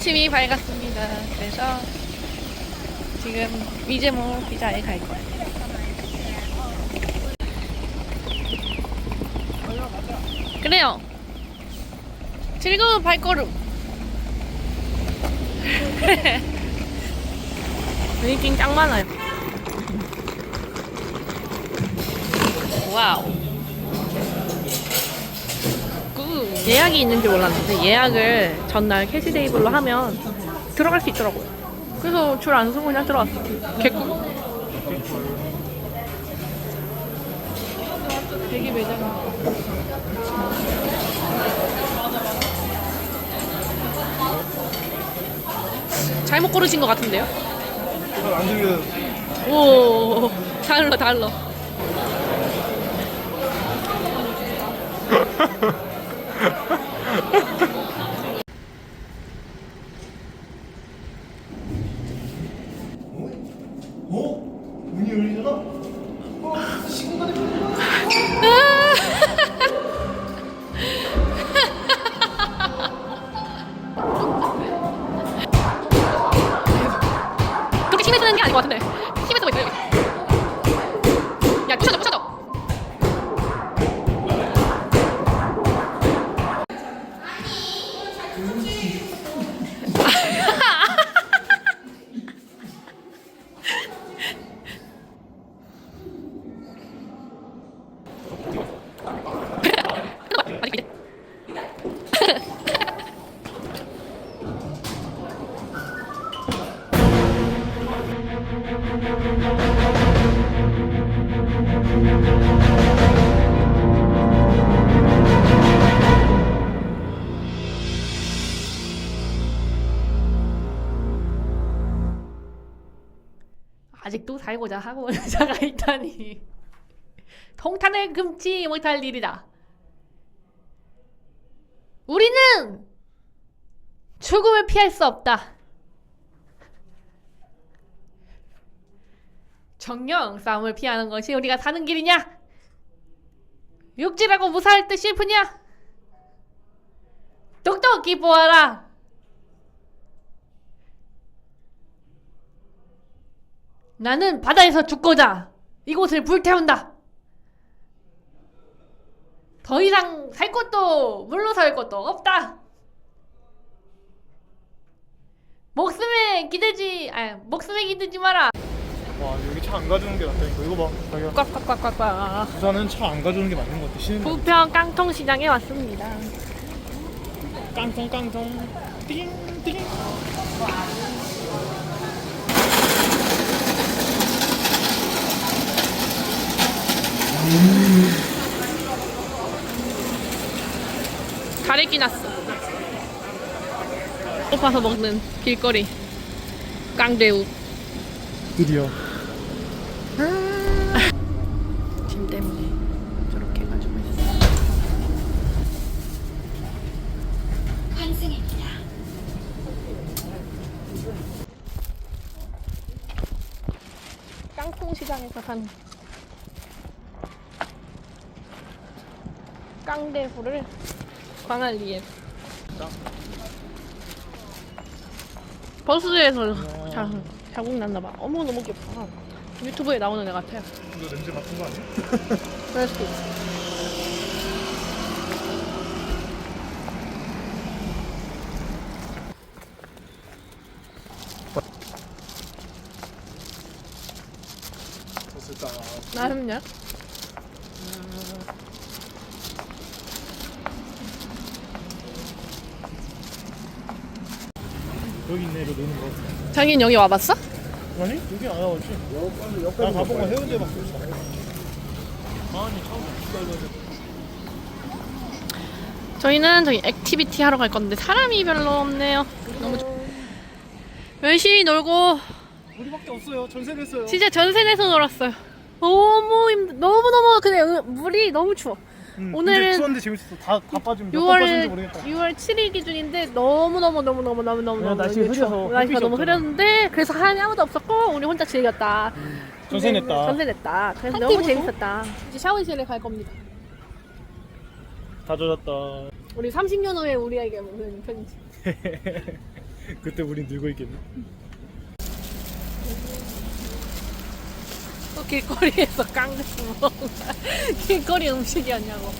아침이 밝았습니다. 그래서 지금 미제모 피자에 갈 거예요. 그래요. 즐거운 발걸음. 느낌 짱 많아요. 와우. 굿. 예약이 있는지 몰랐는데 예약을 전날 캐시 테이블로 하면 들어갈 수 있더라고요. 그래서 줄 안 서고 그냥 들어왔어. 개꿀. 되게 매장. 잘못 고르신 것 같은데요? 안 들려. 오, 달러, 달러. 그렇게 힘을 쓰는 게 아닌 것 같은데. 쓰고 있어 아직도 살고자 하고 있는 자가 있다니 통탄을 금치 못할 일이다. 우리는 죽음을 피할 수 없다. 정령 싸움을 피하는 것이 우리가 사는 길이냐? 육지라고 무사할 듯 싶으냐? 똑똑히 보아라. 나는 바다에서 죽고자 이곳을 불태운다. 더 이상 살 것도 물러설 것도 없다. 목숨에 기대지, 아, 목숨에 기대지 마라. 와 여기 차 안 가져오는 게 낫다니까 이거 봐 자기야 꽉꽉꽉꽉꽉. 부산은 차 안 가져오는 게 맞는 것 같아 거 부평 깡통 시장에 왔습니다. 깡통 깡통 띵띵 가래끼 났어. 높아서 먹는 길거리. 깡대우. 드디어 짐 때문에 저렇게 해가지고 있어. 환승입니다. 깡통 시장에서 산 깡대후를 광안리에 버스에서 자, 자국 났나봐. 어머 너무 귀엽다. 유튜브에 나오는 애 같아. 이거 냄새 맡은 거 아니야? 그럴 수도 있어. 됐다 나름요? 이거 노는 거 자기는 여기 와봤어? 아니 여기 안 와봤지 나 가본 거 해운대 밖에 없어 아니 처음 기다려야 저희는 저기 액티비티 하러 갈 건데 사람이 별로 없네요. 너무 좋... 열심히 놀고 우리밖에 없어요 전세 냈어요 진짜 전세 내서 놀았어요. 너무 힘 너무 너무 근데 으- 물이 너무 추워. 응, 오늘은 추웠는데 재밌었어 다, 다 빠지면 몇번 빠지는지 6월 모르겠다 6월 7일 기준인데 너무 너무 너무 너무 너무 너무 너무 날씨가 추워. 흐려서 날씨가 햇빛이 너무 없잖아. 흐렸는데 그래서 사람이 아무도 없었고 우리 혼자 즐겼다. 전세 근데 냈다 전세 냈다. 그래서 너무 재밌었다. 이제 샤워실에 갈 겁니다. 다 젖었다 우리 30년 후에 우리에게 먹는 편지. 그때 우린 늙어 있겠네. 또 길거리에서 먹은 거야. 길거리 음식이었냐고.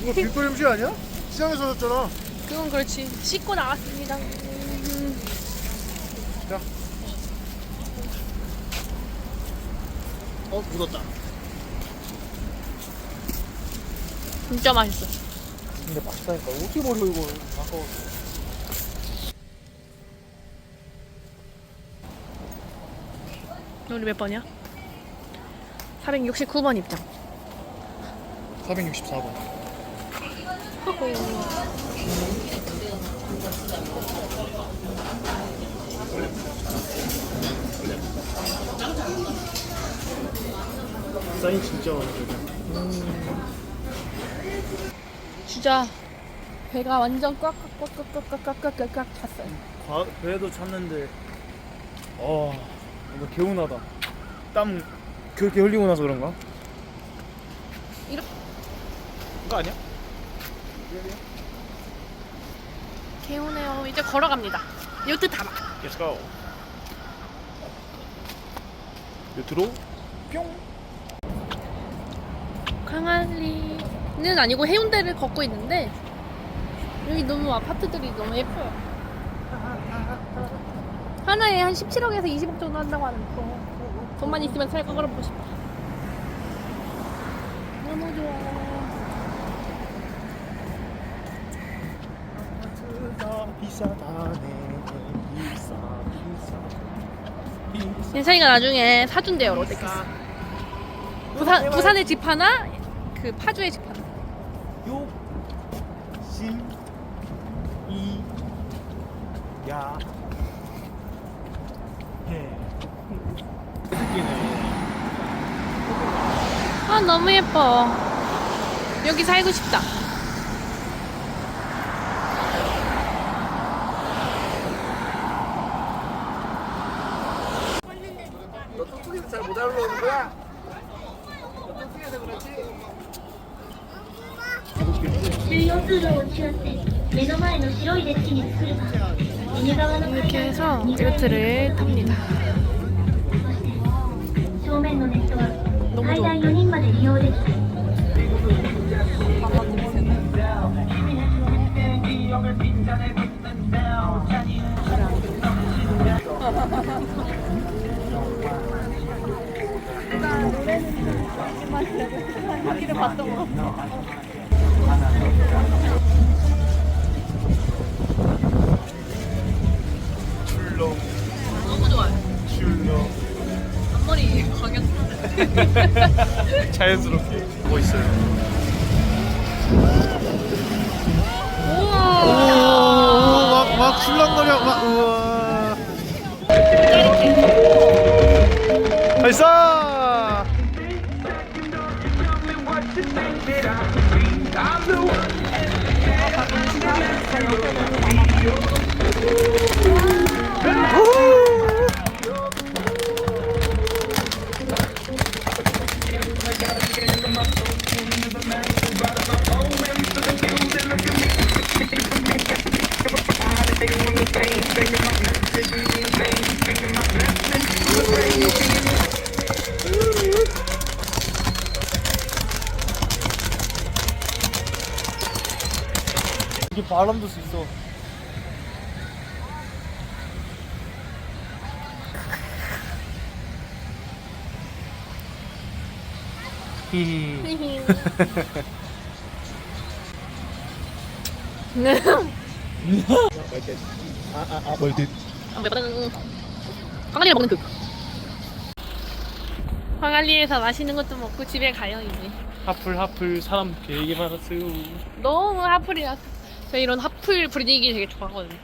이거 길거리 음식 아니야? 시장에서 샀잖아. 그건 그렇지. 씻고 나왔습니다. 음. 자. 어 묻었다. 진짜 맛있어. 근데 맛있다니까 어떻게 버려 이거 아까워. 우리 몇 번이야? 469번 입장. 464번. 사인 진짜 많아. 진짜 배가 완전 꽉꽉꽉꽉꽉꽉꽉꽉꽉 찼어요. 과, 배도 찼는데 어 뭔가 개운하다. 땀 그렇게 흘리고 나서 그런가? 이렇게- 그거 아니야? 개운해요. 이제 걸어갑니다. 요트 타봐. Let's go. 밑으로 뿅. 강안리는 아니고 해운대를 걷고 있는데 여기 너무 아파트들이 너무 예뻐요. 하나에 한 17억에서 20억 정도 한다고 하는데 돈만 있으면 살거 걸어보고 싶다. 너무 좋아. 비싸 비싸 비싸 예찬이가 나중에 사준대요 롯데캐슬. 부산 부산에 집 하나, 그 파주에 집 하나. 욕심 이야 해 새끼네 아 너무 예뻐. 여기 살고 싶다. 잘못 알아보는 거야? 重要通路を中って目の前の白いデッキに作るか右側の 이렇게 해서 요트를 탑니다. 正面のネットは最大4人 일단 노래는 하기를 봤던 것 같아요. 자연스럽게 보고 있어요. 막 출렁거려 막 우와. 발사 이게 바람도 수 있어 히히 네. 아아아 멀듯 광안리를 먹는 그. 광안리에서 맛있는 것도 먹고 집에 가요 이제. 하플 하플 사람 되게 많았어요 너무 핫플이라서 저 이런 핫플 분위기 되게 좋아하거든요.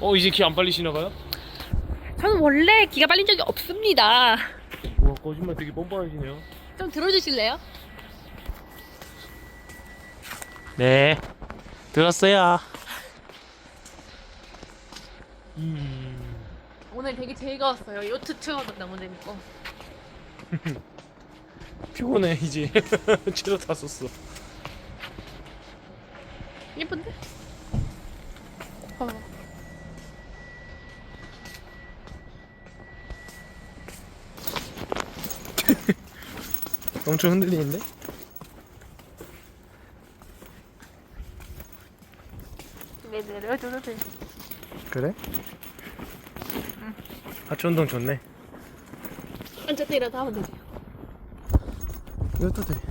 어 이제 기 안 빨리시나 봐요? 저는 원래 기가 빨린 적이 없습니다. 와 거짓말 되게 뻔뻔하시네요 좀 들어주실래요? 네 들었어요 음 오늘 되게 즐거웠어요. 요트 투어도 너무 재밌고. 피곤해 이제 채로 다 썼어 예쁜데? 봐봐. 엄청 흔들리는데? 왜 내려줘도 돼. 그래? 하체 운동 좋네. 앉았다 일어나 하면 되지. 이것도 돼.